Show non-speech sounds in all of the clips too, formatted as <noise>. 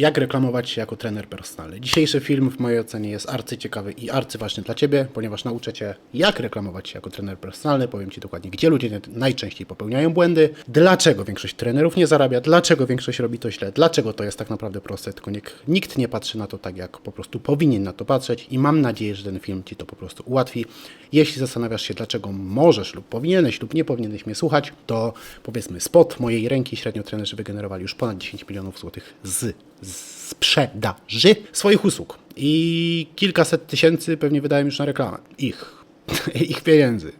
Jak reklamować się jako trener personalny? Dzisiejszy film w mojej ocenie jest arcyciekawy i arcyważny dla Ciebie, ponieważ nauczę Cię, jak reklamować się jako trener personalny. Powiem Ci dokładnie, gdzie ludzie najczęściej popełniają błędy, dlaczego większość trenerów nie zarabia, dlaczego większość robi to źle, dlaczego to jest tak naprawdę proste, tylko nikt, nie patrzy na to tak, jak po prostu powinien na to patrzeć i mam nadzieję, że ten film Ci to po prostu ułatwi. Jeśli zastanawiasz się, dlaczego możesz lub powinieneś lub nie powinieneś mnie słuchać, to powiedzmy spod mojej ręki średnio trenerzy wygenerowali już ponad 10 milionów złotych z sprzedaży swoich usług. I kilkaset tysięcy pewnie wydają już na reklamę. Ich. <laughs> Ich pieniędzy.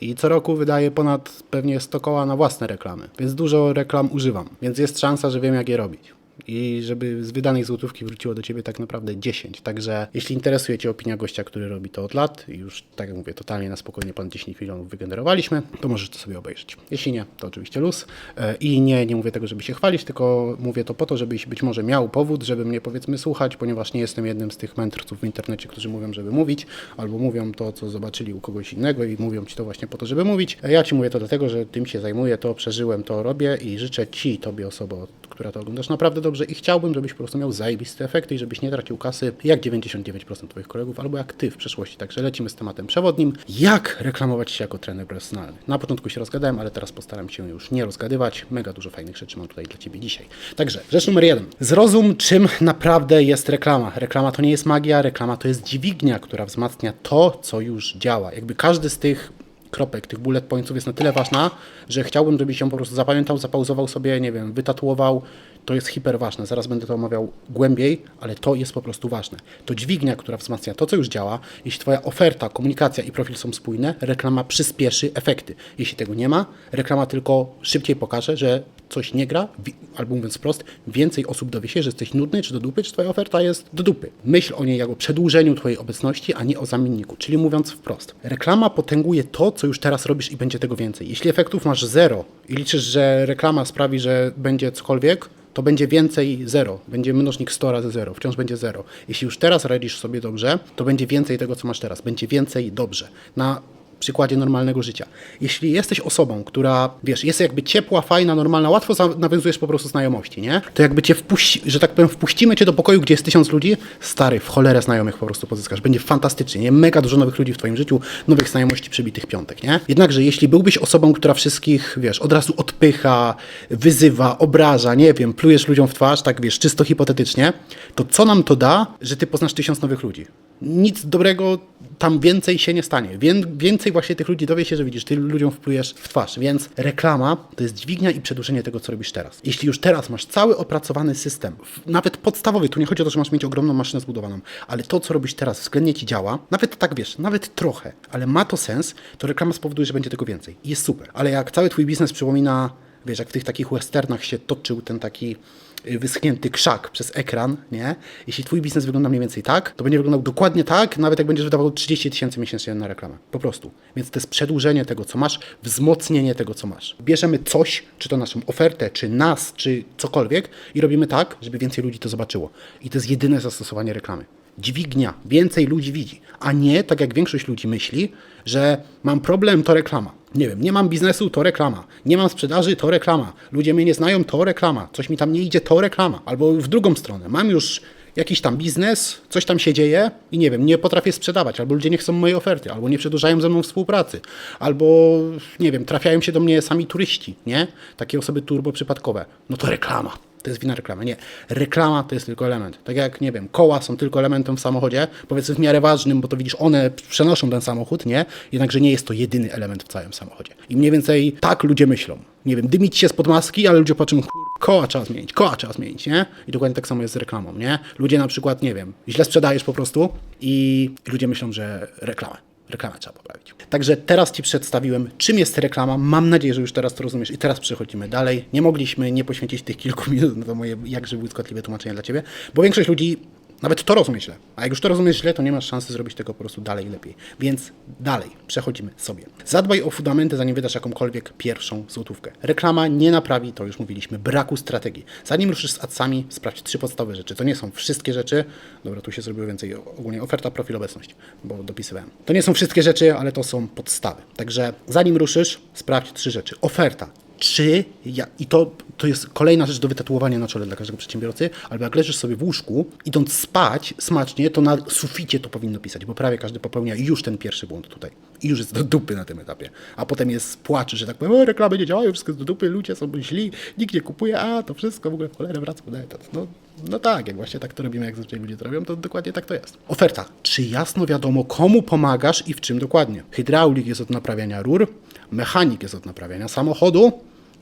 I co roku wydaję ponad pewnie 100 koła na własne reklamy. Więc dużo reklam używam. Więc jest szansa, że wiem jak je robić. I żeby z wydanej złotówki wróciło do Ciebie tak naprawdę 10. Także jeśli interesuje Cię opinia gościa, który robi to od lat i już, tak jak mówię, totalnie na spokojnie ponad 10 milionów wygenerowaliśmy, to możesz to sobie obejrzeć. Jeśli nie, to oczywiście luz. E, I nie, nie mówię tego, żeby się chwalić, tylko mówię to po to, żebyś być może miał powód, żeby mnie powiedzmy słuchać, ponieważ nie jestem jednym z tych mędrców w internecie, którzy mówią, żeby mówić, albo mówią to, co zobaczyli u kogoś innego i mówią Ci to właśnie po to, żeby mówić. E, Ja Ci mówię to dlatego, że tym się zajmuję, to przeżyłem, to robię i życzę Ci, Tobie osobo, która to oglądasz naprawdę dobrze i chciałbym, żebyś po prostu miał zajebiste efekty i żebyś nie tracił kasy jak 99% Twoich kolegów albo jak Ty w przeszłości. Także lecimy z tematem przewodnim. Jak reklamować się jako trener personalny? Na początku się rozgadałem, ale teraz postaram się już nie rozgadywać. Mega dużo fajnych rzeczy mam tutaj dla Ciebie dzisiaj. Także rzecz numer jeden. Zrozum, czym naprawdę jest reklama. Reklama to nie jest magia, reklama to jest dźwignia, która wzmacnia to, co już działa. Jakby każdy z tych kropek, tych bullet pointsów jest na tyle ważna, że chciałbym, żebyś ją po prostu zapamiętał, zapauzował sobie, nie wiem, wytatuował. To jest hiper ważne. Zaraz będę to omawiał głębiej, ale to jest po prostu ważne. To dźwignia, która wzmacnia to, co już działa. Jeśli Twoja oferta, komunikacja i profil są spójne, reklama przyspieszy efekty. Jeśli tego nie ma, reklama tylko szybciej pokaże, że coś nie gra, albo mówiąc wprost, więcej osób dowie się, że jesteś nudny, czy do dupy, czy Twoja oferta jest do dupy. Myśl o niej jako przedłużeniu Twojej obecności, a nie o zamienniku. Czyli mówiąc wprost, reklama potęguje to, co już teraz robisz i będzie tego więcej. Jeśli efektów masz zero i liczysz, że reklama sprawi, że będzie cokolwiek, to będzie więcej zero. Będzie mnożnik 100 razy zero, wciąż będzie zero. Jeśli już teraz radzisz sobie dobrze, to będzie więcej tego, co masz teraz. Będzie więcej dobrze. Na przykładzie normalnego życia. Jeśli jesteś osobą, która, wiesz, jest jakby ciepła, fajna, normalna, łatwo nawiązujesz po prostu znajomości, nie? To jakby cię wpuści, że tak powiem, wpuścimy cię do pokoju, gdzie jest tysiąc ludzi, stary, w cholerę znajomych po prostu pozyskasz. Będzie fantastycznie, nie? Mega dużo nowych ludzi w twoim życiu, nowych znajomości przybitych piątek, nie? Jednakże jeśli byłbyś osobą, która wszystkich, wiesz, od razu odpycha, wyzywa, obraża, nie wiem, plujesz ludziom w twarz, tak wiesz, czysto hipotetycznie, to co nam to da, że ty poznasz tysiąc nowych ludzi? Nic dobrego tam więcej się nie stanie. Wię, więcej właśnie tych ludzi dowie się, że widzisz, ty ludziom wplujesz w twarz. Więc reklama to jest dźwignia i przedłużenie tego, co robisz teraz. Jeśli już teraz masz cały opracowany system, nawet podstawowy, tu nie chodzi o to, że masz mieć ogromną maszynę zbudowaną, ale to, co robisz teraz, względnie ci działa, nawet tak wiesz, nawet trochę, ale ma to sens, to reklama spowoduje, że będzie tego więcej. I jest super. Ale jak cały twój biznes przypomina, wiesz, jak w tych takich westernach się toczył ten taki wyschnięty krzak przez ekran, nie? Jeśli twój biznes wygląda mniej więcej tak, to będzie wyglądał dokładnie tak, nawet jak będziesz wydawał 30 tysięcy miesięcznie na reklamę. Po prostu. Więc to jest przedłużenie tego, co masz, wzmocnienie tego, co masz. Bierzemy coś, czy to naszą ofertę, czy nas, czy cokolwiek i robimy tak, żeby więcej ludzi to zobaczyło. I to jest jedyne zastosowanie reklamy. Dźwignia, więcej ludzi widzi, a nie tak jak większość ludzi myśli, że mam problem, to reklama. Nie wiem, nie mam biznesu, to reklama. Nie mam sprzedaży, to reklama. Ludzie mnie nie znają, to reklama. Coś mi tam nie idzie, to reklama. Albo w drugą stronę. Mam już jakiś tam biznes, coś tam się dzieje i nie wiem, nie potrafię sprzedawać, albo ludzie nie chcą mojej oferty, albo nie przedłużają ze mną współpracy, albo nie wiem, trafiają się do mnie sami turyści, nie? Takie osoby turbo przypadkowe. No to reklama. To jest wina reklamy. Nie. Reklama to jest tylko element. Tak jak, nie wiem, koła są tylko elementem w samochodzie, powiedzmy w miarę ważnym, bo to widzisz, one przenoszą ten samochód, nie? Jednakże nie jest to jedyny element w całym samochodzie. I mniej więcej tak ludzie myślą. Nie wiem, dymić się spod maski, ale ludzie patrzą, koła trzeba zmienić, koła trzeba zmienić, nie? I dokładnie tak samo jest z reklamą, nie? Ludzie na przykład, nie wiem, źle sprzedajesz po prostu i ludzie myślą, że reklamę. Reklamę trzeba poprawić. Także teraz Ci przedstawiłem, czym jest reklama. Mam nadzieję, że już teraz to rozumiesz i teraz przechodzimy dalej. Nie mogliśmy nie poświęcić tych kilku <laughs> minut na to moje jakże błyskotliwe tłumaczenie dla Ciebie, bo większość ludzi nawet to rozumie źle. A jak już to rozumiesz źle, to nie masz szansy zrobić tego po prostu dalej lepiej. Więc dalej, przechodzimy sobie. Zadbaj o fundamenty, zanim wydasz jakąkolwiek pierwszą złotówkę. Reklama nie naprawi, to już mówiliśmy, braku strategii. Zanim ruszysz z adsami, sprawdź trzy podstawowe rzeczy. To nie są wszystkie rzeczy. Dobra, tu się zrobiło więcej. Ogólnie oferta, profil, obecność, bo dopisywałem. To nie są wszystkie rzeczy, ale to są podstawy. Także zanim ruszysz, sprawdź trzy rzeczy. Oferta. czy ja, i to, to jest kolejna rzecz do wytatuowania na czole dla każdego przedsiębiorcy, albo jak leżysz sobie w łóżku, idąc spać smacznie, to na suficie to powinno pisać, bo prawie każdy popełnia już ten pierwszy błąd tutaj. I już jest do dupy na tym etapie. A potem jest płacz, że tak powiem, o, reklamy nie działają, wszystko jest do dupy, ludzie są źli, nikt nie kupuje, a to wszystko w ogóle cholerę wraca na etat. No, no tak, jak właśnie tak to robimy, jak zazwyczaj ludzie to robią, to dokładnie tak to jest. Oferta. Czy jasno wiadomo, komu pomagasz i w czym dokładnie? Hydraulik jest od naprawiania rur, mechanik jest od naprawiania samochodu,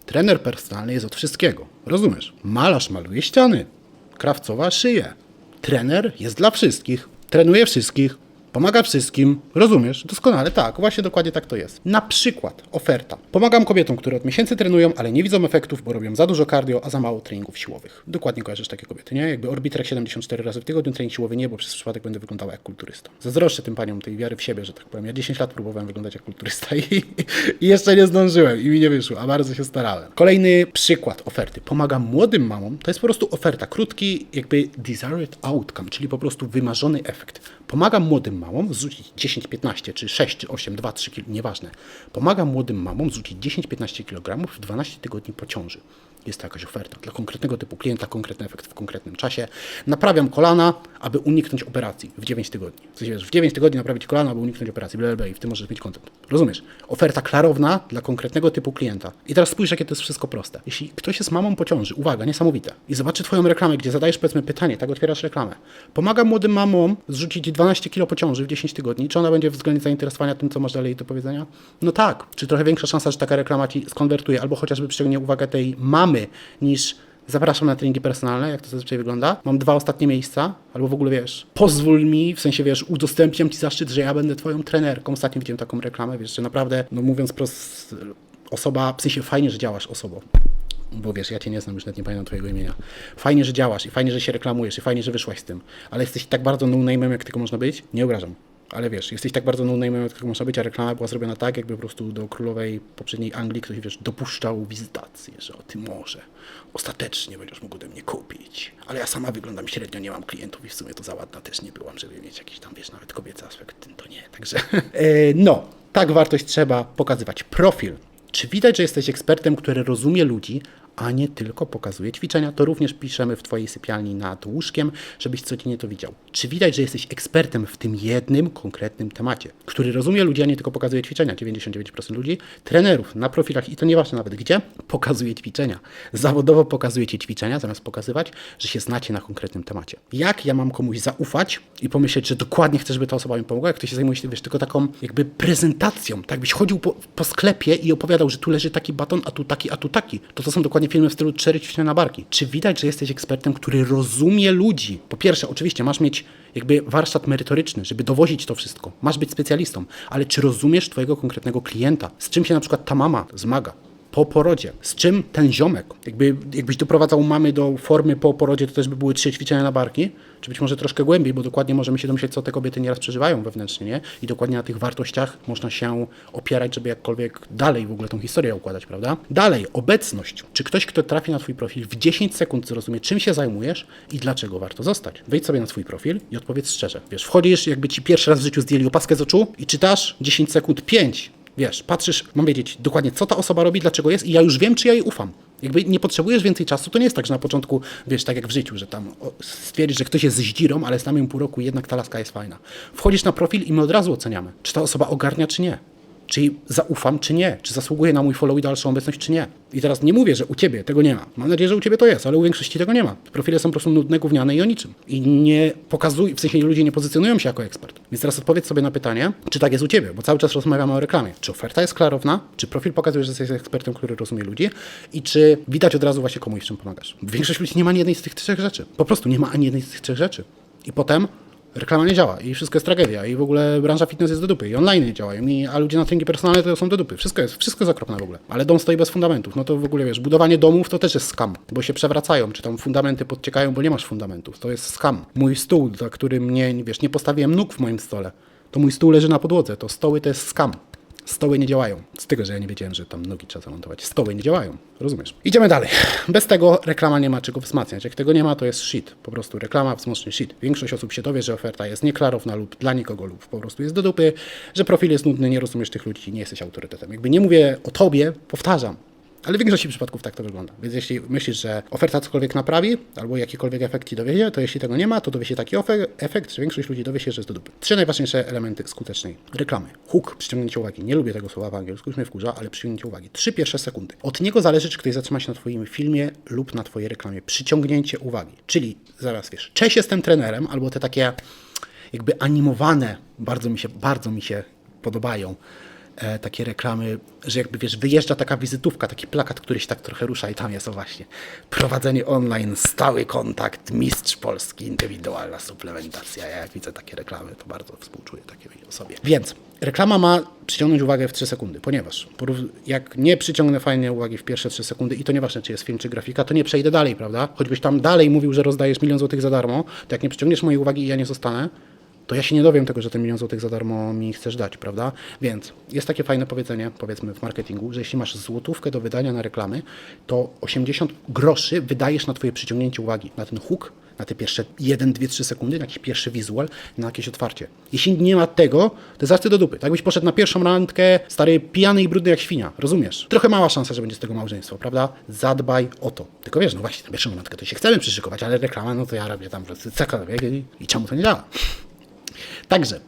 trener personalny jest od wszystkiego. Rozumiesz? Malarz maluje ściany, krawcowa szyje. Trener jest dla wszystkich, trenuje wszystkich, pomaga wszystkim. Rozumiesz? Doskonale, tak, właśnie dokładnie tak to jest. Na przykład oferta. Pomagam kobietom, które od miesięcy trenują, ale nie widzą efektów, bo robią za dużo cardio, a za mało treningów siłowych. Dokładnie kojarzysz takie kobiety, nie? Jakby Orbitrek 74 razy w tygodniu, trening siłowy nie, bo przez przypadek będę wyglądała jak kulturysta. Zazdroszczę tym paniom tej wiary w siebie, że tak powiem. Ja 10 lat próbowałem wyglądać jak kulturysta i, i jeszcze nie zdążyłem i mi nie wyszło, a bardzo się starałem. Kolejny przykład oferty. Pomagam młodym mamom. To jest po prostu oferta, krótki jakby desired outcome, czyli po prostu wymarzony efekt. Pomagam młodym mamom zrzucić 10, 15, czy 6, czy 8, 2, 3 kg, nieważne. Pomagam młodym mamom zrzucić 10-15 kg w 12 tygodni po ciąży. Jest to jakaś oferta dla konkretnego typu klienta, konkretny efekt w konkretnym czasie. Naprawiam kolana, aby uniknąć operacji w 9 tygodni. W sensie, w 9 tygodni naprawić kolana, aby uniknąć operacji, bla, bla, bla, i w tym możesz mieć kontent. Rozumiesz? Oferta klarowna dla konkretnego typu klienta. I teraz spójrz, jakie to jest wszystko proste. Jeśli ktoś jest mamą po ciąży, uwaga, niesamowite, i zobaczy Twoją reklamę, gdzie zadajesz powiedzmy pytanie, tak otwierasz reklamę. Pomagam młodym mamom zrzucić 12 kg po ciąży w 10 tygodni. Czy ona będzie względnie zainteresowana tym, co masz dalej do powiedzenia? No tak. Czy trochę większa szansa, że taka reklama Ci skonwertuje, albo chociażby przyciągnie uwagę tej mamy, niż Zapraszam na treningi personalne, jak to zazwyczaj wygląda. Mam dwa ostatnie miejsca, albo w ogóle wiesz, pozwól mi, w sensie wiesz, udostępniam ci zaszczyt, że ja będę twoją trenerką. Ostatnio widziałem taką reklamę, wiesz, że naprawdę, no mówiąc prost, osoba, w sensie fajnie, że działasz osobą. Bo wiesz, ja cię nie znam, już nawet nie pamiętam twojego imienia. Fajnie, że działasz i fajnie, że się reklamujesz i fajnie, że wyszłaś z tym. Ale jesteś tak bardzo no-name'em, jak tylko można być. Nie obrażam. Ale wiesz, jesteś tak bardzo no-name'em, jak można być, a reklama była zrobiona tak, jakby po prostu do królowej poprzedniej Anglii ktoś, wiesz, dopuszczał wizytację, że o ty może ostatecznie będziesz mógł ode mnie kupić. Ale ja sama wyglądam średnio, nie mam klientów i w sumie to za ładna też nie byłam, żeby mieć jakiś tam, wiesz, nawet kobiecy aspekt, to nie. Także, <laughs> e, no, tak wartość trzeba pokazywać. Profil. Czy widać, że jesteś ekspertem, który rozumie ludzi, a nie tylko pokazuje ćwiczenia? To również piszemy w Twojej sypialni nad łóżkiem, żebyś codziennie to widział. Czy widać, że jesteś ekspertem w tym jednym konkretnym temacie, który rozumie ludzi, a nie tylko pokazuje ćwiczenia? 99% ludzi, trenerów na profilach, i to nieważne nawet gdzie, pokazuje ćwiczenia. Zawodowo pokazuje Ci ćwiczenia, zamiast pokazywać, że się znacie na konkretnym temacie. Jak ja mam komuś zaufać i pomyśleć, że dokładnie chcę, żeby ta osoba mi pomogła, jak ktoś się zajmuje się, wiesz, tylko taką jakby prezentacją, tak byś chodził po, po sklepie i opowiadał, że tu leży taki baton, a tu taki, a tu taki. To to są dokładnie filmy w stylu cztery ćwiczenia na barki. Czy widać, że jesteś ekspertem, który rozumie ludzi? Po pierwsze, oczywiście masz mieć jakby warsztat merytoryczny, żeby dowozić to wszystko. Masz być specjalistą, ale czy rozumiesz twojego konkretnego klienta? Z czym się na przykład ta mama zmaga? Po porodzie. Z czym ten ziomek? Jakby, jakbyś doprowadzał mamy do formy po porodzie, to też by były trzy ćwiczenia na barki, czy być może troszkę głębiej, bo dokładnie możemy się domyśleć, co te kobiety nieraz przeżywają wewnętrznie, nie? I dokładnie na tych wartościach można się opierać, żeby jakkolwiek dalej w ogóle tą historię układać, prawda? Dalej, obecność. Czy ktoś, kto trafi na Twój profil w 10 sekund zrozumie, czym się zajmujesz i dlaczego warto zostać? Wejdź sobie na swój profil i odpowiedz szczerze. Wiesz, wchodzisz, jakby Ci pierwszy raz w życiu zdjęli opaskę z oczu i czytasz 10 sekund 5 Wiesz, patrzysz, mam wiedzieć dokładnie, co ta osoba robi, dlaczego jest i ja już wiem, czy ja jej ufam. Jakby nie potrzebujesz więcej czasu, to nie jest tak, że na początku, wiesz, tak jak w życiu, że tam stwierdzisz, że ktoś jest zdzirą, ale znamy ją pół roku, jednak ta laska jest fajna. Wchodzisz na profil i my od razu oceniamy, czy ta osoba ogarnia, czy nie. Czy jej zaufam, czy nie? Czy zasługuje na mój follow i dalszą obecność, czy nie? I teraz nie mówię, że u ciebie tego nie ma. Mam nadzieję, że u ciebie to jest, ale u większości tego nie ma. Profile są po prostu nudne, gówniane i o niczym. I nie pokazują, w sensie ludzie nie pozycjonują się jako ekspert. Więc teraz odpowiedz sobie na pytanie, czy tak jest u ciebie, bo cały czas rozmawiamy o reklamie. Czy oferta jest klarowna? Czy profil pokazuje, że jesteś ekspertem, który rozumie ludzi? I czy widać od razu właśnie komu i w czym pomagasz? Większość ludzi nie ma ani jednej z tych trzech rzeczy. Po prostu nie ma ani jednej z tych trzech rzeczy. I potem reklama nie działa i wszystko jest tragedia i w ogóle branża fitness jest do dupy i online nie działają, i, a ludzie na treningi personalne to są do dupy. Wszystko jest, wszystko jest okropne w ogóle. Ale dom stoi bez fundamentów. No to w ogóle wiesz, budowanie domów to też jest skam, bo się przewracają, czy tam fundamenty podciekają, bo nie masz fundamentów. To jest skam. Mój stół, za którym nie, wiesz, nie postawiłem nóg w moim stole, to mój stół leży na podłodze. To stoły to jest skam. Stoły nie działają. Z tego, że ja nie wiedziałem, że tam nogi trzeba zamontować. Stoły nie działają. Rozumiesz? Idziemy dalej. Bez tego reklama nie ma czego wzmacniać. Jak tego nie ma, to jest shit. Po prostu reklama wzmocni shit. Większość osób się dowie, że oferta jest nieklarowna lub dla nikogo lub po prostu jest do dupy, że profil jest nudny, nie rozumiesz tych ludzi, nie jesteś autorytetem. Jakby nie mówię o tobie, powtarzam. Ale w większości przypadków tak to wygląda. Więc jeśli myślisz, że oferta cokolwiek naprawi, albo jakikolwiek efekt ci dowiezie, to jeśli tego nie ma, to dowie się taki efekt, że większość ludzi dowie się, że jest do dupy. Trzy najważniejsze elementy skutecznej reklamy. Hook, przyciągnięcie uwagi. Nie lubię tego słowa w angielsku, już mnie wkurza, ale przyciągnięcie uwagi. Trzy pierwsze sekundy. Od niego zależy, czy ktoś zatrzyma się na twoim filmie lub na twojej reklamie. Przyciągnięcie uwagi. Czyli, zaraz wiesz, cześć, jestem trenerem, albo te takie jakby animowane, bardzo mi się, bardzo mi się podobają e, takie reklamy, że jakby wiesz, wyjeżdża taka wizytówka, taki plakat, który się tak trochę rusza i tam jest o właśnie prowadzenie online, stały kontakt, mistrz Polski, indywidualna suplementacja. Ja jak widzę takie reklamy, to bardzo współczuję takiej osobie. Więc reklama ma przyciągnąć uwagę w 3 sekundy, ponieważ jak nie przyciągnę fajnie uwagi w pierwsze 3 sekundy i to nieważne, czy jest film, czy grafika, to nie przejdę dalej, prawda? Choćbyś tam dalej mówił, że rozdajesz milion złotych za darmo, to jak nie przyciągniesz mojej uwagi i ja nie zostanę, to ja się nie dowiem tego, że ten milion złotych za darmo mi chcesz dać, prawda? Więc jest takie fajne powiedzenie, powiedzmy w marketingu, że jeśli masz złotówkę do wydania na reklamy, to 80 groszy wydajesz na twoje przyciągnięcie uwagi, na ten hook, na te pierwsze 1, 2, 3 sekundy, na jakiś pierwszy wizual, na jakieś otwarcie. Jeśli nie ma tego, to zarty do dupy. Tak byś poszedł na pierwszą randkę, stary, pijany i brudny jak świnia, rozumiesz? Trochę mała szansa, że będzie z tego małżeństwo, prawda? Zadbaj o to. Tylko wiesz, no właśnie, na pierwszą randkę to się chcemy przyszykować, ale reklama, no to ja robię tam po prostu i czemu to nie działa? Także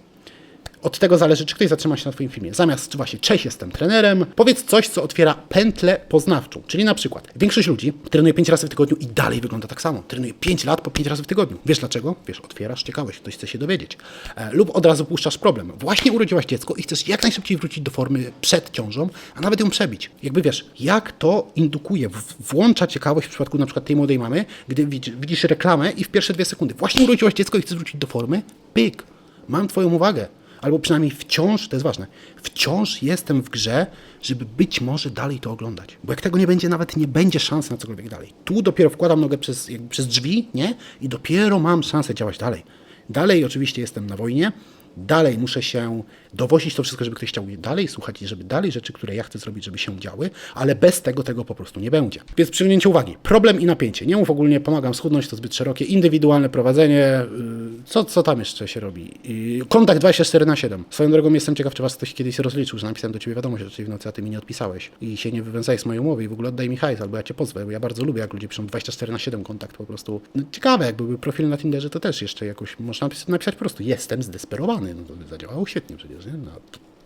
od tego zależy, czy ktoś zatrzyma się na Twoim filmie. Zamiast właśnie, cześć, jestem trenerem, powiedz coś, co otwiera pętlę poznawczą. Czyli na przykład, większość ludzi trenuje 5 razy w tygodniu i dalej wygląda tak samo. Trenuje 5 lat po 5 razy w tygodniu. Wiesz dlaczego? Wiesz, otwierasz ciekawość, ktoś chce się dowiedzieć. E, lub od razu puszczasz problem. Właśnie urodziłaś dziecko i chcesz jak najszybciej wrócić do formy przed ciążą, a nawet ją przebić. Jakby wiesz, jak to indukuje, włącza ciekawość w przypadku na przykład tej młodej mamy, gdy widzisz reklamę i w pierwsze dwie sekundy właśnie urodziłaś dziecko i chcesz wrócić do formy, pyk, mam Twoją uwagę albo przynajmniej wciąż, to jest ważne, wciąż jestem w grze, żeby być może dalej to oglądać. Bo jak tego nie będzie, nawet nie będzie szans na cokolwiek dalej. Tu dopiero wkładam nogę przez, przez drzwi, nie? I dopiero mam szansę działać dalej. Dalej oczywiście jestem na wojnie, dalej muszę się dowozić to wszystko, żeby ktoś chciał dalej słuchać i żeby dalej rzeczy, które ja chcę zrobić, żeby się działy, ale bez tego tego po prostu nie będzie. Więc przyjęcie uwagi. Problem i napięcie. Nie mów ogólnie, pomagam schudnąć, to zbyt szerokie. Indywidualne prowadzenie. yy, Co, co tam jeszcze się robi? Yy, Kontakt 24 na 7. Swoją drogą jestem ciekaw, czy was ktoś kiedyś rozliczył, że napisałem do ciebie wiadomość raczej w nocy, a ty mi nie odpisałeś. I się nie wywiązałeś z mojej umowy i w ogóle oddaj mi hajs, albo ja cię pozwę, bo ja bardzo lubię, jak ludzie piszą 24 na 7 kontakt po prostu. No, ciekawe, jakby był profil na Tinderze, to też jeszcze jakoś można napisać, napisać po prostu jestem zdesperowany. No to by zadziałało świetnie przecież, nie? Na,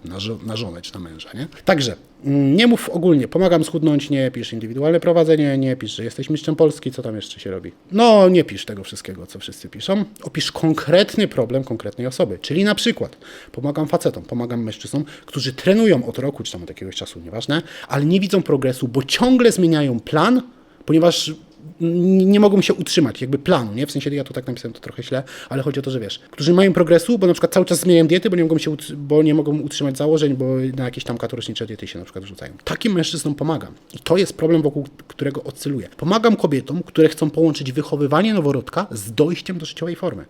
na, na żonę czy na męża, nie? Także mm, nie mów ogólnie, pomagam schudnąć, nie pisz indywidualne prowadzenie, nie pisz, że jesteś mistrzem Polski, co tam jeszcze się robi. No, nie pisz tego wszystkiego, co wszyscy piszą. Opisz konkretny problem konkretnej osoby, czyli na przykład pomagam facetom, pomagam mężczyznom, którzy trenują od roku czy tam od jakiegoś czasu, nieważne, ale nie widzą progresu, bo ciągle zmieniają plan, ponieważ nie mogą się utrzymać, jakby planu, nie? W sensie ja to tak napisałem, to trochę źle, ale chodzi o to, że wiesz, którzy mają progresu, bo na przykład cały czas zmieniają diety, bo nie mogą się, bo nie mogą utrzymać założeń, bo na jakieś tam katorżnicze diety się na przykład rzucają. Takim mężczyznom pomagam. I to jest problem, wokół którego oscyluję. Pomagam kobietom, które chcą połączyć wychowywanie noworodka z dojściem do życiowej formy.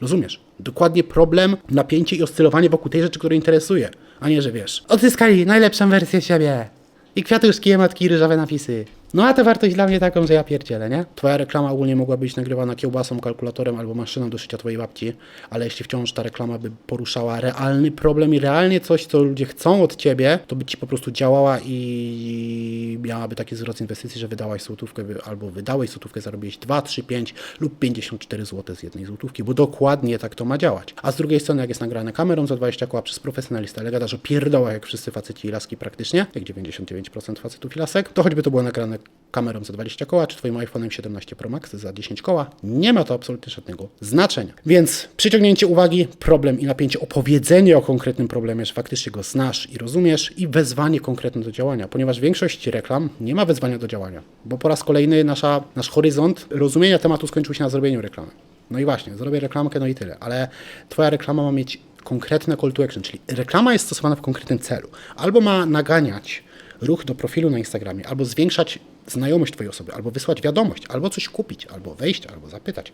Rozumiesz? Dokładnie problem, napięcie i oscylowanie wokół tej rzeczy, która interesuje, a nie, że wiesz, odzyskali najlepszą wersję siebie. I kwiatuszki, matki, ryżowe napisy. No a to wartość dla mnie taką, że ja pierdzielę, nie? Twoja reklama ogólnie mogła być nagrywana kiełbasą, kalkulatorem albo maszyną do szycia twojej babci, ale jeśli wciąż ta reklama by poruszała realny problem i realnie coś, co ludzie chcą od ciebie, to by ci po prostu działała i miałaby taki zwrot inwestycji, że wydałaś złotówkę albo wydałeś złotówkę, zarobiłeś 2, 3, 5 lub 54 zł z jednej złotówki, bo dokładnie tak to ma działać. A z drugiej strony, jak jest nagrane kamerą za 20 koła przez profesjonalistę, ale gadasz o pierdołach, jak wszyscy faceci i laski praktycznie, jak 99% facetów i lasek, to choćby to było nagrane kamerą za 20 koła, czy twoim iPhone'em 17 Pro Max za 10 koła, nie ma to absolutnie żadnego znaczenia. Więc przyciągnięcie uwagi, problem i napięcie, opowiedzenie o konkretnym problemie, że faktycznie go znasz i rozumiesz i wezwanie konkretne do działania, ponieważ większość reklam nie ma wezwania do działania, bo po raz kolejny nasza, nasz horyzont rozumienia tematu skończył się na zrobieniu reklamy. No i właśnie, zrobię reklamkę, no i tyle, ale twoja reklama ma mieć konkretne call to action, czyli reklama jest stosowana w konkretnym celu. Albo ma naganiać ruch do profilu na Instagramie, albo zwiększać znajomość Twojej osoby, albo wysłać wiadomość, albo coś kupić, albo wejść, albo zapytać,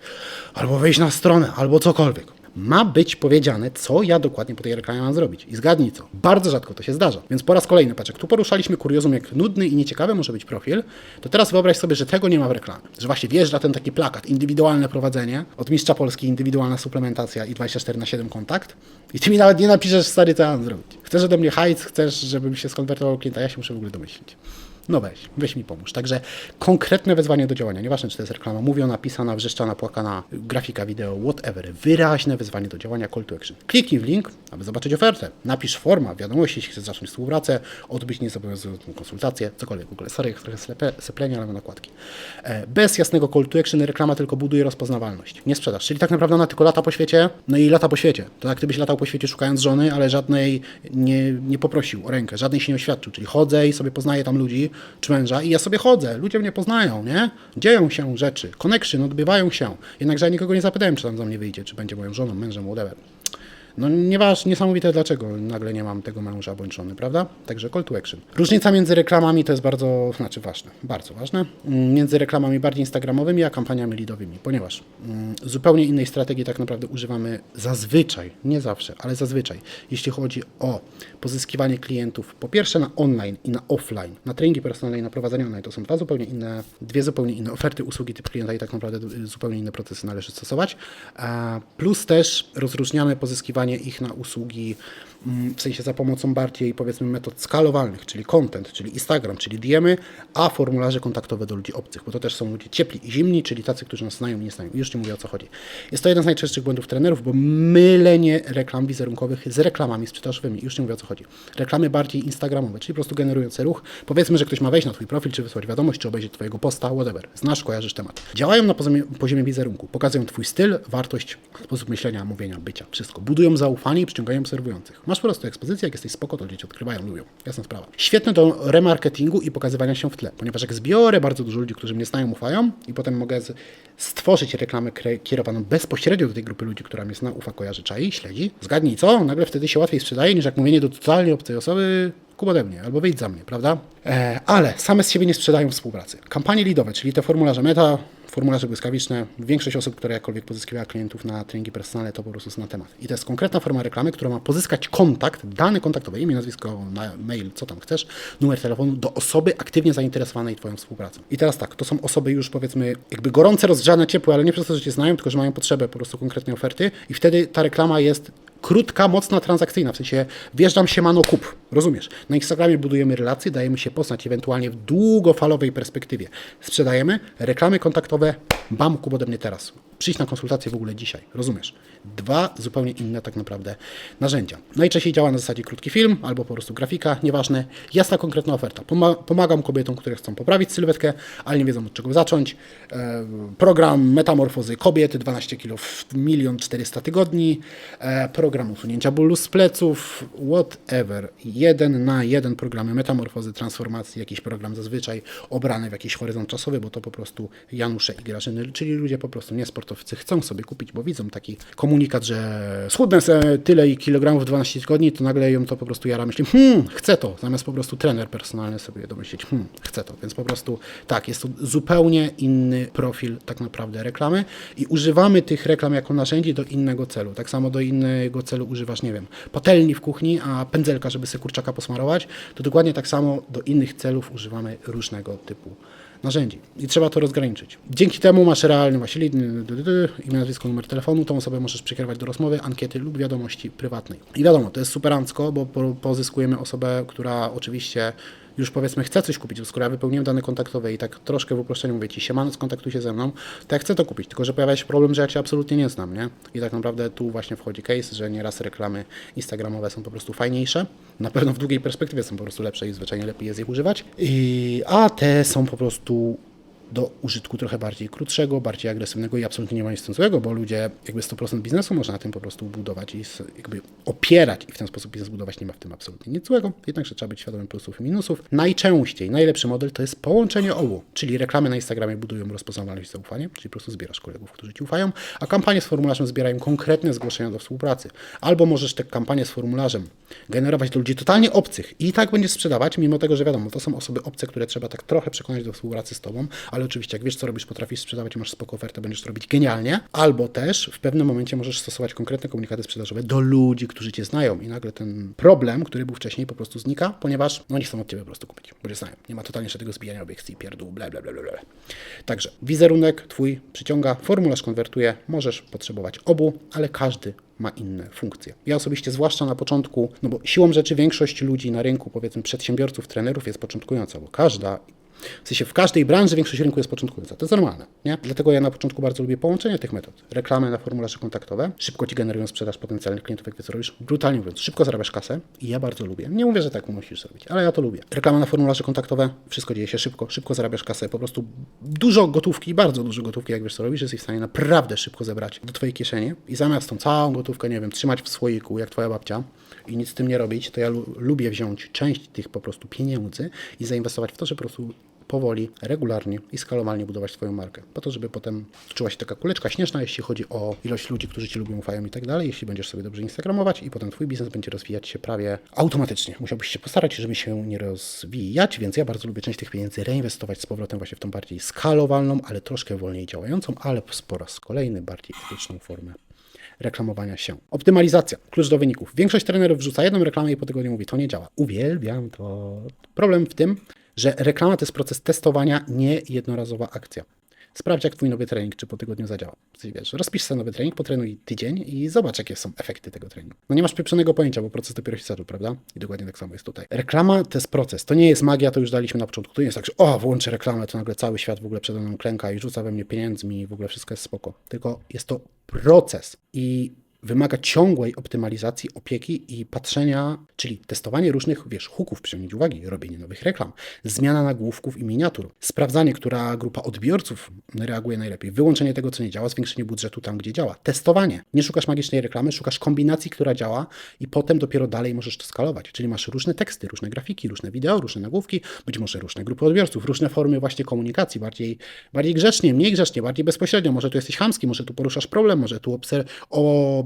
albo wejść na stronę, albo cokolwiek. Ma być powiedziane, co ja dokładnie po tej reklamie mam zrobić. I zgadnij co. Bardzo rzadko to się zdarza. Więc po raz kolejny, patrz, jak tu poruszaliśmy kuriozum, jak nudny i nieciekawy może być profil, to teraz wyobraź sobie, że tego nie ma w reklamie. Że właśnie wjeżdża ten taki plakat, indywidualne prowadzenie, od mistrza Polski indywidualna suplementacja i 24 na 7 kontakt. I ty mi nawet nie napiszesz, stary, co ja mam zrobić. Chcesz ode mnie hajs, chcesz, żebym się skonwertował klienta, ja się muszę w ogóle domyślić. No weź, weź mi pomóż. Także konkretne wezwanie do działania, nieważne czy to jest reklama mówiona, pisana, wrzeszczana, płakana, grafika wideo, whatever, wyraźne wezwanie do działania, call to action. Kliknij w link, aby zobaczyć ofertę. Napisz forma, wiadomości, jeśli chcesz zacząć współpracę, odbyć niezobowiązującą konsultację, cokolwiek w ogóle. Sorry, trochę slepe, seplenia, ale mam nakładki. E, Bez jasnego call to action reklama tylko buduje rozpoznawalność, nie sprzedaż. Czyli tak naprawdę ona tylko lata po świecie, no i lata po świecie. To jak gdybyś latał po świecie szukając żony, ale żadnej nie, nie poprosił o rękę, żadnej się nie oświadczył. Czyli chodzę i sobie poznaję tam ludzi, czy męża i ja sobie chodzę, ludzie mnie poznają, nie? Dzieją się rzeczy, connection odbywają się. Jednakże ja nikogo nie zapytałem, czy tam za mnie wyjdzie, czy będzie moją żoną, mężem, whatever. No nieważne, niesamowite dlaczego nagle nie mam tego męża bądź żony, prawda? Także call to action. Różnica między reklamami to jest bardzo, znaczy ważne, bardzo ważne, mm, między reklamami bardziej instagramowymi, a kampaniami leadowymi, ponieważ mm, zupełnie innej strategii tak naprawdę używamy zazwyczaj, nie zawsze, ale zazwyczaj, jeśli chodzi o pozyskiwanie klientów, po pierwsze na online i na offline, na treningi personalne i na prowadzenie online, to są dwa zupełnie inne, dwie zupełnie inne oferty, usługi typ klienta i tak naprawdę y, zupełnie inne procesy należy stosować. Plus też rozróżniamy pozyskiwanie ich na usługi w sensie za pomocą bardziej powiedzmy metod skalowalnych, czyli content, czyli Instagram, czyli DMy, a formularze kontaktowe do ludzi obcych, bo to też są ludzie ciepli i zimni, czyli tacy, którzy nas znają i nie znają. Już Ci mówię o co chodzi. Jest to jeden z najczęstszych błędów trenerów, bo mylenie reklam wizerunkowych z reklamami sprzedażowymi. Już nie mówię o co chodzi. Reklamy bardziej instagramowe, czyli po prostu generujące ruch. Powiedzmy, że ktoś ma wejść na Twój profil, czy wysłać wiadomość, czy obejrzeć Twojego posta, whatever. Znasz, kojarzysz temat. Działają na poziomie, poziomie wizerunku. Pokazują Twój styl, wartość, sposób myślenia, mówienia, bycia. Wszystko. Budują zaufanie i przyciągają obserwujących. Masz po prostu ekspozycję, jak jesteś spoko, to ludzie cię odkrywają, lubią. Jasna sprawa. Świetne do remarketingu i pokazywania się w tle, ponieważ jak zbiorę bardzo dużo ludzi, którzy mnie znają, ufają i potem mogę stworzyć reklamę kierowaną bezpośrednio do tej grupy ludzi, która mnie zna, ufa, kojarzy, czai, śledzi. Zgadnij co? Nagle wtedy się łatwiej sprzedaje, niż jak mówienie do totalnie obcej osoby, kup ode mnie, albo wyjdź za mnie, prawda? E, ale same z siebie nie sprzedają współpracy. Kampanie leadowe, czyli te formularze meta, formularze błyskawiczne, większość osób, które jakkolwiek pozyskiwała klientów na treningi personalne, to po prostu jest na temat. I to jest konkretna forma reklamy, która ma pozyskać kontakt, dane kontaktowe, imię, nazwisko, na mail, co tam chcesz, numer telefonu do osoby aktywnie zainteresowanej Twoją współpracą. I teraz tak, to są osoby już powiedzmy jakby gorące, rozgrzane, ciepłe, ale nie przez to, że Cię znają, tylko że mają potrzebę po prostu konkretnej oferty i wtedy ta reklama jest krótka, mocna, transakcyjna, w sensie wjeżdżam się mano kup, rozumiesz? Na Instagramie budujemy relacje, dajemy się poznać ewentualnie w długofalowej perspektywie. Sprzedajemy, reklamy kontaktowe, bam, kup ode mnie teraz. Przyjdź na konsultację w ogóle dzisiaj, rozumiesz? Dwa zupełnie inne tak naprawdę narzędzia. Najczęściej działa na zasadzie krótki film albo po prostu grafika, nieważne. Jasna, konkretna oferta. Poma- pomagam kobietom, które chcą poprawić sylwetkę, ale nie wiedzą od czego zacząć. E, program metamorfozy kobiet, 12 kg w 1 400 tygodni. E, program usunięcia bólu z pleców, whatever. Jeden na jeden programy metamorfozy, transformacji, jakiś program zazwyczaj obrany w jakiś horyzont czasowy, bo to po prostu Janusze i Grażyny, czyli ludzie po prostu nie sportowcy chcą sobie kupić, bo widzą taki komunikat, że schudnę se tyle i kilogramów w 12 tygodni, to nagle ją to po prostu jara, myśli, hmm, chcę to, zamiast po prostu trener personalny sobie domyślić, hmm, chcę to, więc po prostu tak, jest to zupełnie inny profil tak naprawdę reklamy i używamy tych reklam jako narzędzi do innego celu. Tak samo do innego celu używasz, nie wiem, patelni w kuchni, a pędzelka, żeby sobie kurczaka posmarować, to dokładnie tak samo do innych celów używamy różnego typu narzędzi. I trzeba to rozgraniczyć. Dzięki temu masz realny dy, imię, nazwisko, numer telefonu, tą osobę możesz przekierować do rozmowy, ankiety lub wiadomości prywatnej. I wiadomo, to jest superancko, bo po, pozyskujemy osobę, która oczywiście już powiedzmy chce coś kupić, bo skoro ja wypełniłem dane kontaktowe i tak troszkę w uproszczeniu mówię Ci, siemano, skontaktuj się ze mną, to ja chcę to kupić, tylko że pojawia się problem, że ja Cię absolutnie nie znam, nie? I tak naprawdę tu właśnie wchodzi case, że nieraz reklamy instagramowe są po prostu fajniejsze, na pewno w długiej perspektywie są po prostu lepsze i zwyczajnie lepiej jest ich używać, I, a te są po prostu do użytku trochę bardziej krótszego, bardziej agresywnego i absolutnie nie ma nic złego, bo ludzie, jakby 100% biznesu można na tym po prostu budować i jakby opierać i w ten sposób biznes budować, nie ma w tym absolutnie nic złego, jednakże trzeba być świadomym plusów i minusów. Najczęściej, najlepszy model to jest połączenie obu, czyli reklamy na Instagramie budują rozpoznawalność i zaufanie, czyli po prostu zbierasz kolegów, którzy Ci ufają, a kampanie z formularzem zbierają konkretne zgłoszenia do współpracy. Albo możesz te kampanie z formularzem generować do ludzi totalnie obcych i tak będziesz sprzedawać, mimo tego, że wiadomo, to są osoby obce, które trzeba tak trochę przekonać do współpracy z Tobą, ale oczywiście jak wiesz, co robisz, potrafisz sprzedawać, masz spoko ofertę, będziesz to robić genialnie, albo też w pewnym momencie możesz stosować konkretne komunikaty sprzedażowe do ludzi, którzy cię znają i nagle ten problem, który był wcześniej, po prostu znika, ponieważ no, oni chcą od ciebie po prostu kupić, bo cię znają. Nie ma totalnie żadnego zbijania obiekcji, pierdół, bla, bla, bla, bla. Także wizerunek twój przyciąga, formularz konwertuje, możesz potrzebować obu, ale każdy ma inne funkcje. Ja osobiście, zwłaszcza na początku, no bo siłą rzeczy większość ludzi na rynku, powiedzmy przedsiębiorców, trenerów jest początkująca, bo każda w sensie w każdej branży większość rynku jest początkująca. To jest normalne, nie? Dlatego ja na początku bardzo lubię połączenie tych metod. Reklamy na formularze kontaktowe, szybko ci generują sprzedaż potencjalnych klientów, jak ty co robisz. Brutalnie mówiąc, szybko zarabiasz kasę i ja bardzo lubię. Nie mówię, że tak musisz zrobić, ale ja to lubię. Reklama na formularze kontaktowe, wszystko dzieje się szybko, szybko zarabiasz kasę, po prostu dużo gotówki, bardzo dużo gotówki, jak wiesz co robisz, jesteś w stanie naprawdę szybko zebrać do twojej kieszeni i zamiast tą całą gotówkę, nie wiem, trzymać w słoiku, jak twoja babcia i nic z tym nie robić, to ja lu- lubię wziąć część tych po prostu pieniędzy i zainwestować w to, że po prostu powoli, regularnie i skalowalnie budować Twoją markę. Po to, żeby potem czuła się taka kuleczka śnieżna, jeśli chodzi o ilość ludzi, którzy Ci lubią, ufają i tak dalej, jeśli będziesz sobie dobrze instagramować i potem Twój biznes będzie rozwijać się prawie automatycznie. Musiałbyś się postarać, żeby się nie rozwijać, więc ja bardzo lubię część tych pieniędzy reinwestować z powrotem właśnie w tą bardziej skalowalną, ale troszkę wolniej działającą, ale po raz kolejny bardziej etyczną formę reklamowania się. Optymalizacja, klucz do wyników. Większość trenerów wrzuca jedną reklamę i po tygodniu mówi, to nie działa. Uwielbiam to. Problem w tym, że reklama to jest proces testowania, nie jednorazowa akcja. Sprawdź, jak twój nowy trening, czy po tygodniu zadziała. Czyli wiesz, rozpisz sobie nowy trening, potrenuj tydzień i zobacz, jakie są efekty tego treningu. No nie masz pieprzonego pojęcia, bo proces dopiero się zaczął, prawda? I dokładnie tak samo jest tutaj. Reklama to jest proces. To nie jest magia, to już daliśmy na początku. To nie jest tak, że o, włączę reklamę, to nagle cały świat w ogóle przede mną klęka i rzuca we mnie pieniędzmi i w ogóle wszystko jest spoko. Tylko jest to proces i wymaga ciągłej optymalizacji, opieki i patrzenia, czyli testowanie różnych, wiesz, hooków, przyciągnięć uwagi, robienie nowych reklam, zmiana nagłówków i miniatur, sprawdzanie, która grupa odbiorców reaguje najlepiej, wyłączenie tego, co nie działa, zwiększenie budżetu tam, gdzie działa, testowanie. Nie szukasz magicznej reklamy, szukasz kombinacji, która działa i potem dopiero dalej możesz to skalować, czyli masz różne teksty, różne grafiki, różne wideo, różne nagłówki, być może różne grupy odbiorców, różne formy właśnie komunikacji, bardziej, bardziej grzecznie, mniej grzecznie, bardziej bezpośrednio, może tu jesteś chamski, może tu poruszasz problem, może tu obser-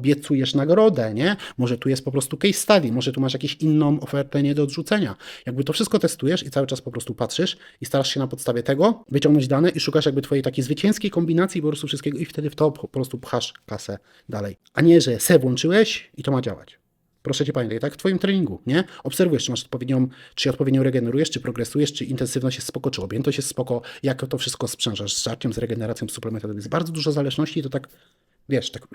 obiecujesz nagrodę, nie? Może tu jest po prostu case study, może tu masz jakąś inną ofertę nie do odrzucenia. Jakby to wszystko testujesz i cały czas po prostu patrzysz i starasz się na podstawie tego wyciągnąć dane i szukasz jakby twojej takiej zwycięskiej kombinacji po prostu wszystkiego i wtedy w to po prostu pchasz kasę dalej. A nie, że se włączyłeś i to ma działać. Proszę cię pamiętaj, tak w twoim treningu, nie? Obserwujesz, czy masz odpowiednią, czy odpowiednio regenerujesz, czy progresujesz, czy intensywność jest spoko, czy objętość jest spoko, jak to wszystko sprzężasz z żarciem, z regeneracją, z suplementacją. Jest bardzo dużo zależności i to tak, wiesz, tak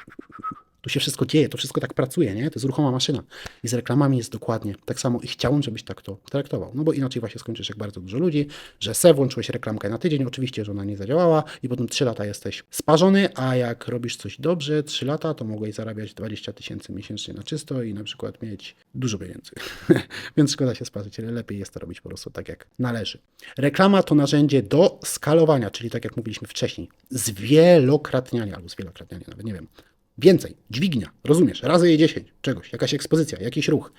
tu się wszystko dzieje, to wszystko tak pracuje, nie? To jest ruchoma maszyna. I z reklamami jest dokładnie tak samo i chciałbym, żebyś tak to traktował. No bo inaczej właśnie skończysz jak bardzo dużo ludzi, że se włączyłeś reklamkę na tydzień, oczywiście, że ona nie zadziałała i potem 3 lata jesteś sparzony, a jak robisz coś dobrze, 3 lata, to mogłeś zarabiać 20 tysięcy miesięcznie na czysto i na przykład mieć dużo pieniędzy. <laughs> Więc szkoda się sparzyć, lepiej jest to robić po prostu tak, jak należy. Reklama to narzędzie do skalowania, czyli tak jak mówiliśmy wcześniej, zwielokrotniania albo zwielokrotniania, nawet nie wiem, Więcej, dźwignia, rozumiesz, razy je 10, czegoś, jakaś ekspozycja, jakiś ruch.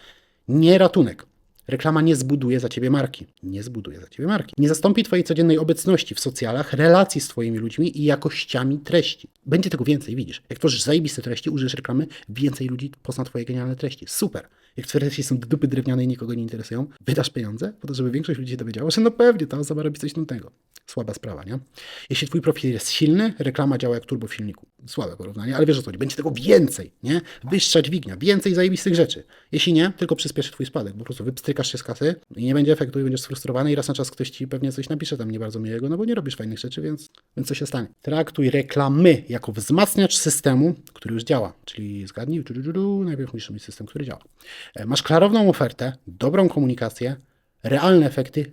Nie ratunek. Reklama nie zbuduje za ciebie marki. Nie zbuduje za ciebie marki. Nie zastąpi twojej codziennej obecności w socjalach, relacji z twoimi ludźmi i jakościami treści. Będzie tego więcej, widzisz. Jak tworzysz zajebiste treści, użyjesz reklamy, więcej ludzi pozna twoje genialne treści. Super. Jak twoje treści są dupy drewniane i nikogo nie interesują, wydasz pieniądze po to, żeby większość ludzi się dowiedziała, że no pewnie ta osoba robi coś nudnego. Słaba sprawa, nie? Jeśli twój profil jest silny, reklama działa jak turbo w silniku. Słabe porównanie, ale wiesz o co chodzi. Będzie tego więcej, nie? Wyższa dźwignia, więcej zajebistych rzeczy. Jeśli nie, tylko przyspieszy twój spadek. Po prostu wypstrykasz się z kasy i nie będzie efektu i będziesz sfrustrowany i raz na czas ktoś ci pewnie coś napisze tam nie bardzo miłego, no bo nie robisz fajnych rzeczy, więc, więc co się stanie? Traktuj reklamy jako wzmacniacz systemu, który już działa. Czyli zgadnij, czu, czu, czu, najpierw musisz mieć system, który działa. E, Masz klarowną ofertę, dobrą komunikację, realne efekty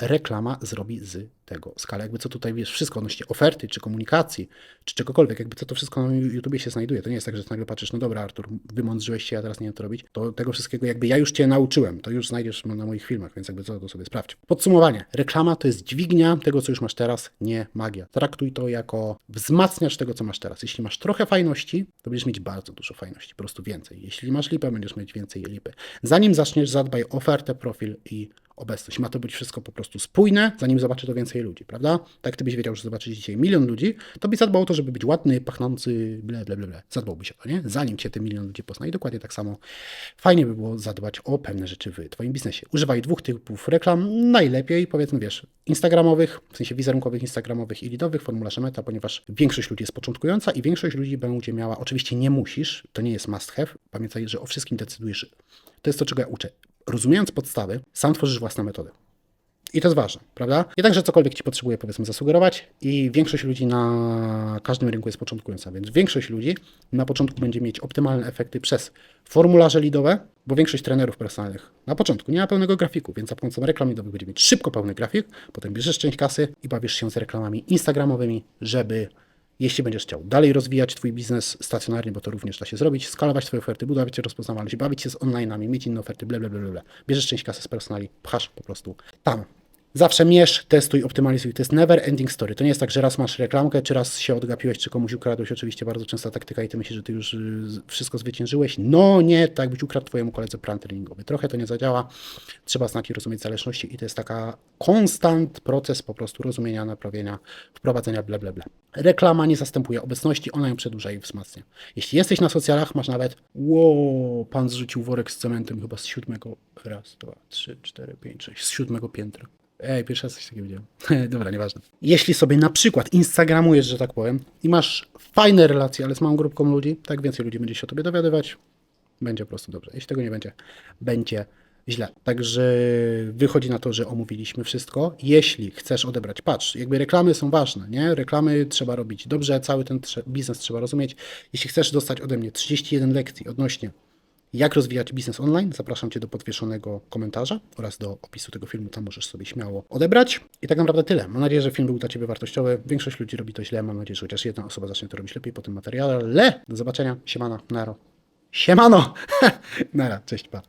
reklama zrobi z tego skalę. Jakby co tutaj wiesz, wszystko odnośnie oferty, czy komunikacji, czy czegokolwiek, jakby co to wszystko na YouTubie się znajduje. To nie jest tak, że nagle patrzysz, no dobra Artur, wymądrzyłeś się, a teraz nie wiem co robić. To tego wszystkiego jakby ja już Cię nauczyłem, to już znajdziesz na moich filmach, więc jakby co, to sobie sprawdź. Podsumowanie. Reklama to jest dźwignia tego, co już masz teraz, nie magia. Traktuj to jako wzmacniacz tego, co masz teraz. Jeśli masz trochę fajności, to będziesz mieć bardzo dużo fajności, po prostu więcej. Jeśli masz lipę, będziesz mieć więcej lipy. Zanim zaczniesz, zadbaj o ofertę, profil i obecność. Ma to być wszystko po prostu spójne, zanim zobaczy to więcej ludzi, prawda? Tak jak ty byś wiedział, że zobaczysz dzisiaj milion ludzi, to byś zadbał o to, żeby być ładny, pachnący, ble, ble, ble, ble. Zadbałbyś o to, nie? Zanim cię ten milion ludzi pozna. I dokładnie tak samo fajnie by było zadbać o pewne rzeczy w twoim biznesie. Używaj dwóch typów reklam, najlepiej powiedzmy, wiesz, instagramowych, w sensie wizerunkowych, instagramowych i lidowych, formularze meta, ponieważ większość ludzi jest początkująca i większość ludzi będzie miała, oczywiście nie musisz, to nie jest must have, pamiętaj, że o wszystkim decydujesz. To jest to, czego ja uczę. Rozumiejąc podstawy, sam tworzysz własne metody. I to jest ważne, prawda? Jednakże cokolwiek ci potrzebuje, powiedzmy, zasugerować, i większość ludzi na każdym rynku jest początkująca, więc większość ludzi na początku będzie mieć optymalne efekty przez formularze lidowe, bo większość trenerów personalnych na początku nie ma pełnego grafiku, więc za pomocą reklam lidowych będzie mieć szybko pełny grafik, potem bierzesz część kasy i bawisz się z reklamami instagramowymi, żeby jeśli będziesz chciał dalej rozwijać Twój biznes stacjonarnie, bo to również da się zrobić, skalować Twoje oferty, budować rozpoznawalność, bawić się z online'ami, mieć inne oferty, bla, bla, bla, bla. Bierzesz część kasy z personali, pchasz po prostu tam. Zawsze mierz, testuj, optymalizuj. To jest never ending story. To nie jest tak, że raz masz reklamkę, czy raz się odgapiłeś, czy komuś ukradłeś. Oczywiście bardzo częsta taktyka i ty myślisz, że ty już y, wszystko zwyciężyłeś. No nie, tak byś ukradł twojemu koledze plan treningowy. Trochę to nie zadziała. Trzeba znać i rozumieć zależności i to jest taka konstant proces po prostu rozumienia, naprawienia, wprowadzenia bla, bla, bla. Reklama nie zastępuje obecności, ona ją przedłuża i wzmacnia. Jeśli jesteś na socjalach, masz nawet wow, pan zrzucił worek z cementem chyba z siódmego, raz, dwa, trzy, cztery, pięć, sześć, z siódmego piętra. Ej, pierwszy raz coś takiego widziałem. <laughs> Dobra, nieważne. Jeśli sobie na przykład instagramujesz, że tak powiem, i masz fajne relacje, ale z małą grupką ludzi, tak więcej ludzi będzie się o tobie dowiadywać, będzie po prostu dobrze. Jeśli tego nie będzie, będzie źle. Także wychodzi na to, że omówiliśmy wszystko. Jeśli chcesz odebrać, patrz, jakby reklamy są ważne, nie? Reklamy trzeba robić dobrze, cały ten biznes trzeba rozumieć. Jeśli chcesz dostać ode mnie 31 lekcji odnośnie jak rozwijać biznes online, zapraszam Cię do podwieszonego komentarza oraz do opisu tego filmu, tam możesz sobie śmiało odebrać. I tak naprawdę tyle. Mam nadzieję, że film był dla Ciebie wartościowy. Większość ludzi robi to źle, mam nadzieję, że chociaż jedna osoba zacznie to robić lepiej po tym materiale. Do zobaczenia, siemano, naro. Siemano! <laughs> Nara, cześć, pa.